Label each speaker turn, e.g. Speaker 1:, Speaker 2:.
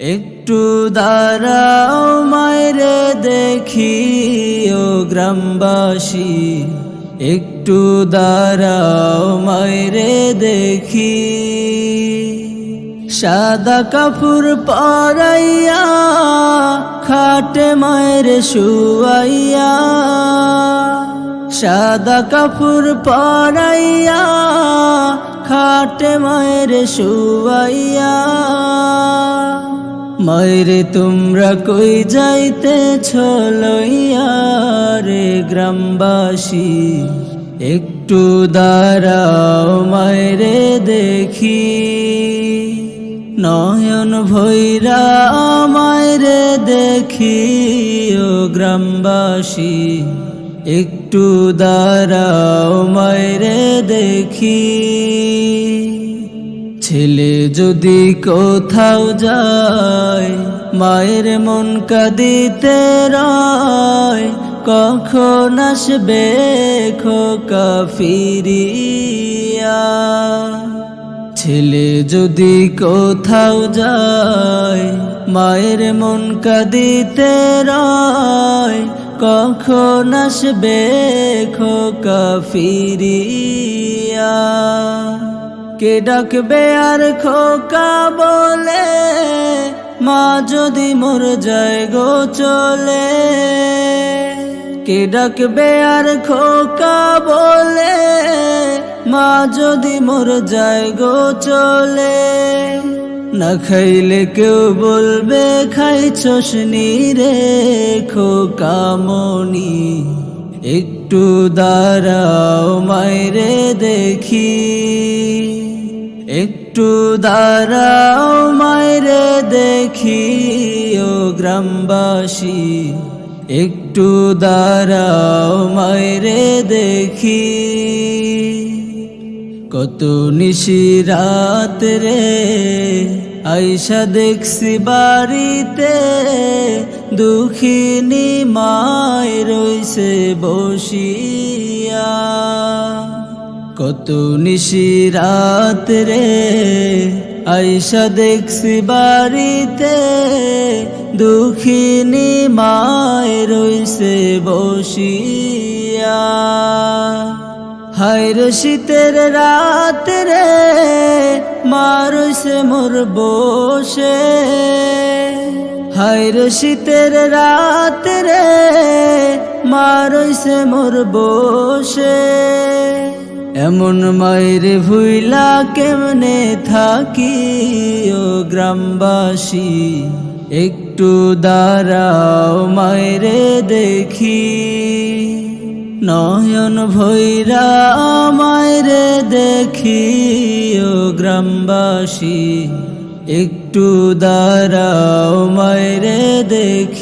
Speaker 1: একটু দাঁড়াও মায়রে দেখি ও গ্রামবাসী। একটু দাঁড়াও মায়রে দেখি। সাদা কাপুর পরাইয়া, খাটে মায়ের শুয়াইয়া, সাদা কাপুর পরাইয়া, খাটে মায়ের শুয়াইয়া। মায়েরে তোমরা কই যাইতেছ লইয়া রে গ্রামবাসী? একটু দাঁড়াও মায়েরে দেখি। নয়ন ভৈরা মায়েরে দেখি ও গ্রামবাসী। একটু দাঁড়াও মায়েরে দেখি। ছেলে যদি কোথাও যায়, মায়ের মন কাঁদিতে রয়, কখন আসবে খোকা ফিরিয়া? ছেলে যদি কোথাও যায়, মায়ের মন কাঁদিতে রয়, কখন আসবে খোকা ফিরিয়া? কে ডাকবে আর খোকা বলে, মা যদি মোর যায় গো চলে। কে ডাকবে আর খোকা বলে, মা যদি মোর যায় গো চলে। না খাইলে কেউ বলবে, খাইছস রে খোকা মনি একটু দাঁড়াও মাইরে দেখি। একটু দাঁড়াও মাইরে দেখি, ও গ্রামবাসী। একটু দাঁড়াও মাইরে দেখি। কত নিশি রাত রে, আইসা দেখছি বাড়িতে। দুঃখিনী মায় রইছে বসিয়া। কত নিশি রাত রে। আইসা দেখছি বাড়িতে, দুঃখিনী মায় রইছে বসিয়া। হায়র শীতের রাত রে মারছে মোর বসে। হায়র শীতের রাত রে মারছে মোর বসে। এমন মায়ের ভুইলা কেমনে থাকি ও গ্রামবাসী? একটু দাঁড়াও মায়েরে দেখি। নয়ন ভৈরা মায়েরে দেখি ও গ্রামবাসী। একটু দাঁড়াও মায়েরে দেখি।